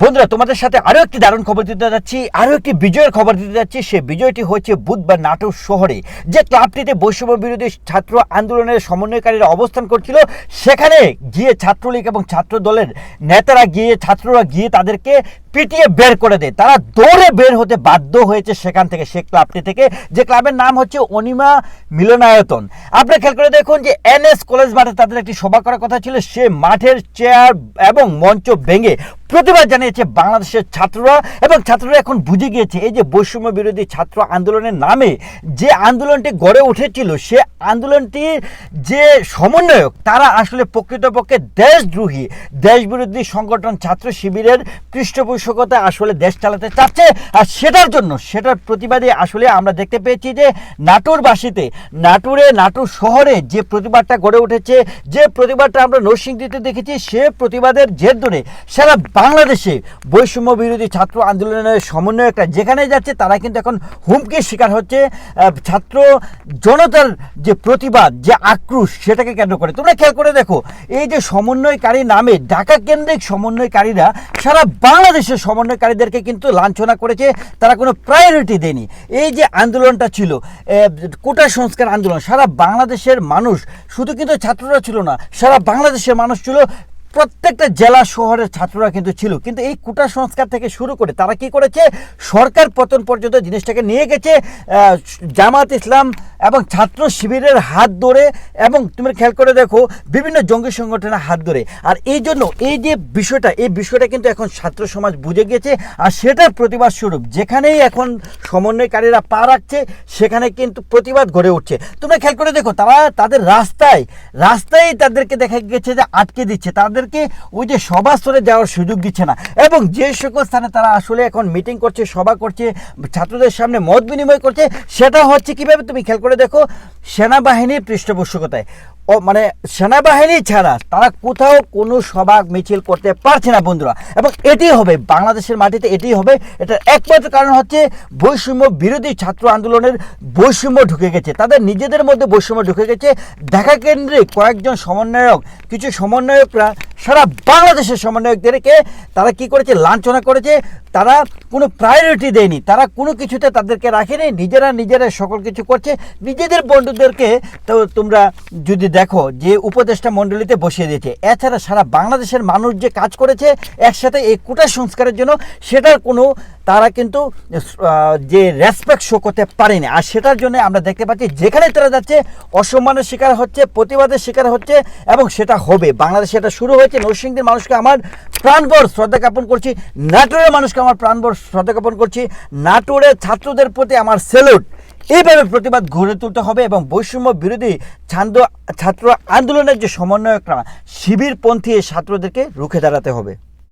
বন্ধুরা, তোমাদের সাথে আরও একটি দারুণ খবর দিতে যাচ্ছি আরও একটি বিজয়ের খবর দিতে যাচ্ছি। সে বিজয়টি হয়েছে বুধবার নাটোর শহরে, যে ক্লাবটিতে বৈষম্য বিরোধী ছাত্র আন্দোলনের সমন্বয়কারীরা অবস্থান করছিল। সেখানে গিয়ে ছাত্রলীগ এবং ছাত্র দলের নেতারা গিয়ে, ছাত্ররা গিয়ে তাদেরকে পিটিয়ে বের করে দেয়। তারা দৌড়ে বের হতে বাধ্য হয়েছে সেখান থেকে, সে ক্লাবটি থেকে। যে ক্লাবের নাম হচ্ছে অনিমা মিলনায়তন। আপনি খেয়াল করে দেখুন যে এনএস কলেজ মাঠে তাদের একটি সভা করার কথা ছিল। সে মাঠের চেয়ার এবং মঞ্চ ভেঙে প্রতিবাদ জানিয়েছে বাংলাদেশের ছাত্ররা এবং ছাত্ররা এখন বুঝে গিয়েছে, এই যে বৈষম্য বিরোধী ছাত্র আন্দোলনের নামে যে আন্দোলনটি গড়ে উঠেছিল, সে আন্দোলনটির যে সমন্বয়ক, তারা আসলে প্রকৃতপক্ষে দেশদ্রোহী। দেশবিরোধী সংগঠন ছাত্র শিবিরের পৃষ্ঠপোষকতা আসলে দেশ চালাতে চাচ্ছে, আর সেটার জন্য, সেটার প্রতিবাদে আসলে আমরা দেখতে পেয়েছি যে নাটোরবাসীতে, নাটোরে, নাটোর শহরে যে প্রতিবাদটা গড়ে উঠেছে, যে প্রতিবাদটা আমরা নরসিংদীতে দেখেছি, সে প্রতিবাদের জের ধরে সারা বাংলাদেশে বৈষম্য বিরোধী ছাত্র আন্দোলনের সমন্বয়করা যেখানে যাচ্ছে, তারা কিন্তু এখন হুমকির শিকার হচ্ছে। ছাত্র জনতার যে প্রতিবাদ, যে আক্রোশ, সেটাকে কেন্দ্র করে। তোমরা খেয়াল করে দেখো, এই যে সমন্বয়কারী নামে ঢাকা কেন্দ্রিক সমন্বয়কারীরা সারা বাংলাদেশের সমন্বয়কারীদেরকে কিন্তু লাঞ্ছনা করেছে, তারা কোনো প্রায়োরিটি দেয়নি। এই যে আন্দোলনটা ছিল কোটা সংস্কার আন্দোলন, সারা বাংলাদেশের মানুষ, শুধু কিন্তু ছাত্ররা ছিল না, সারা বাংলাদেশের মানুষ ছিল প্রত্যেকটা জেলা শহরের ছাত্ররা কিন্তু ছিল। কিন্তু এই কোটা সংস্কার থেকে শুরু করে তারা কি করেছে? সরকার পতন পর্যন্ত জিনিসটাকে নিয়ে গেছে জামাত ইসলাম এবং ছাত্র শিবিরের হাত ধরে এবং তুমি খেয়াল করে দেখো, বিভিন্ন জঙ্গি সংগঠনের হাত ধরে। আর এই জন্য এই যে বিষয়টা, এই বিষয়টা কিন্তু এখন ছাত্র সমাজ বুঝে গেছে আর সেটার প্রতিবাদ স্বরূপ যেখানেই এখন সমন্বয়কারীরা পা রাখছে, সেখানে কিন্তু প্রতিবাদ গড়ে উঠছে। তোমরা খেয়াল করে দেখো, তারা তাদের রাস্তায় রাস্তায় তাদেরকে দেখা গেছে যে আটকে দিচ্ছে। তাদেরকে ওই যে সভাস্থলে যাওয়ার সুযোগ দিচ্ছে না। এবং যে সকল স্থানে তারা আসলে এখন মিটিং করছে, সভা করছে, ছাত্রদের সামনে মত বিনিময় করছে, সেটা হচ্ছে কীভাবে তুমি খেয়াল করে দেখো, সেনাবাহিনীর পৃষ্ঠপোষকতায়। ও মানে সেনাবাহিনী ছাড়া তারা কোথাও কোনো সভা মিছিল করতে পারছে না বন্ধুরা। এবং এটি হবে, বাংলাদেশের মাটিতে এটি হবে, এটার একমাত্র কারণ হচ্ছে বৈষম্য বিরোধী ছাত্র আন্দোলনের বৈষম্য ঢুকে গেছে। তাদের নিজেদের মধ্যে বৈষম্য ঢুকে গেছে। ঢাকা কেন্দ্রে কয়েকজন সমন্বয়ক, কিছু সমন্বয়করা সারা বাংলাদেশের সমন্বয়কদেরকে তারা কি করেছে? লাঞ্ছনা করেছে। তারা কোনো প্রায়োরিটি দেয়নি। তারা কোনো কিছুতে তাদেরকে রাখেনি। নিজেরা নিজেরা সকল কিছু করছে। নিজেদের বন্ধুদেরকে তো তোমরা যদি দেখো যে উপদেষ্টা মণ্ডলীতে বসিয়ে দিয়েছে। এছাড়া সারা বাংলাদেশের মানুষ যে কাজ করেছে একসাথে এই কোটা সংস্কারের জন্য, সেটার কোনো তারা কিন্তু যে রেসপেক্ট শো করতে পারেনি। আর সেটার জন্য আমরা দেখতে পাচ্ছি, যেখানে তারা যাচ্ছে, অসম্মানের শিকার হচ্ছে, প্রতিবাদের শিকার হচ্ছে, এবং সেটা হবে। বাংলাদেশে এটা শুরু হয়েছে। নরসিংদীর মানুষকে আমার প্রাণভর শ্রদ্ধা জ্ঞাপন করছি, নাটোরের মানুষকে আমার প্রাণভর শ্রদ্ধা জ্ঞাপন করছি, নাটোরের ছাত্রদের প্রতি আমার সেলুট এইভাবে প্রতিবাদ গড়ে তুলতে হবে এবং বৈষম্য বিরোধী ছান্দ, ছাত্র আন্দোলনের যে সমন্বয়করা, শিবিরপন্থী ছাত্রদেরকে রুখে দাঁড়াতে হবে।